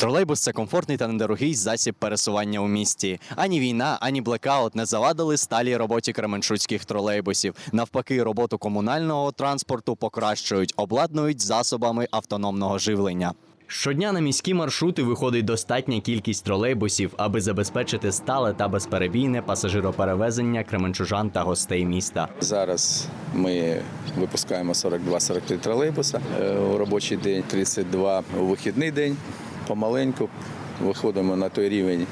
Тролейбус це комфортний та недорогий засіб пересування у місті. Ані війна, ані блекаут не завадили сталій роботі кременчуцьких тролейбусів. Навпаки, роботу комунального транспорту покращують, обладнують засобами автономного живлення. Щодня на міські маршрути виходить достатня кількість тролейбусів, аби забезпечити стале та безперебійне пасажироперевезення кременчужан та гостей міста. Зараз ми випускаємо 42-43 тролейбуса е, у робочий день, 32 у вихідний день. Помаленьку виходимо на той рівень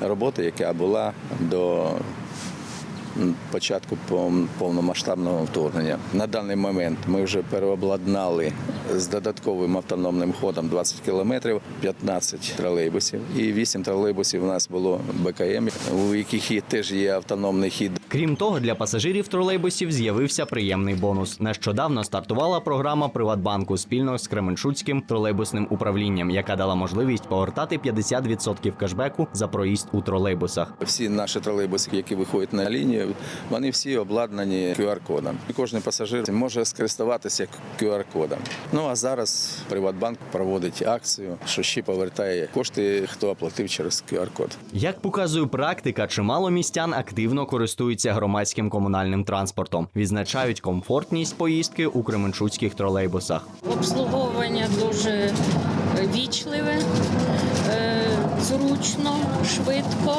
роботи, яка була до початку пов- повномасштабного вторгнення. На даний момент ми вже переобладнали з додатковим автономним ходом 20 кілометрів, 15 тролейбусів і 8 тролейбусів у нас було БКМ, у яких теж є автономний хід Крім того, для пасажирів тролейбусів з'явився приємний бонус. Нещодавно стартувала програма Приватбанку спільно з Кременчуцьким тролейбусним управлінням, яка дала можливість повертати 50% кешбеку за проїзд у тролейбусах. Всі наші тролейбуси, які виходять на лінію, вони всі обладнані QR-кодом. Кожен пасажир може скористуватися QR-кодом. Ну а зараз Приватбанк проводить акцію, що ще повертає кошти, хто оплатив через QR-код. Як показує практика, чимало містян активно користуються громадським комунальним транспортом, відзначають комфортність поїздки у кременчуцьких тролейбусах. Обслуговування дуже е, вічливе, е, зручно, швидко.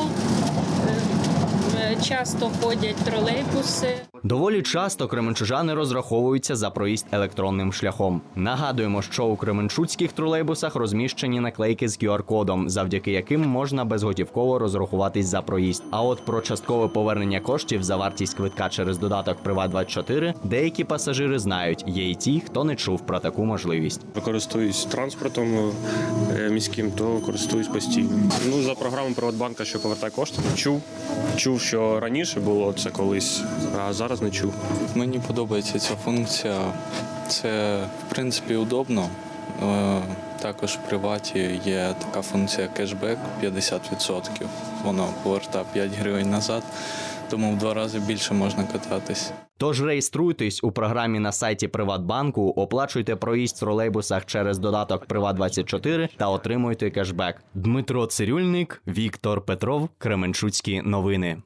Часто ходять тролейбуси. Доволі часто кременчужани розраховуються за проїзд електронним шляхом. Нагадуємо, що у кременчуцьких тролейбусах розміщені наклейки з QR-кодом, завдяки яким можна безготівково розрахуватись за проїзд. А от про часткове повернення коштів за вартість квитка через додаток Приват24 деякі пасажири знають. Є й ті, хто не чув про таку можливість. користуюсь транспортом е, міським, то користуюсь постійно. Ну за програму Приватбанка, що повертає кошти, чув. Чув, що раніше було це колись, а зараз не чув. Мені подобається ця функція. Це в принципі удобно. Е, Також в приваті є така функція кешбек 50%. Воно повертає 5 гривень назад, тому в два рази більше можна кататись. Тож реєструйтесь у програмі на сайті Приватбанку, оплачуйте проїзд в тролейбусах через додаток Приват24 та отримуйте кешбек. Дмитро Цирюльник, Віктор Петров, Кременчуцькі новини.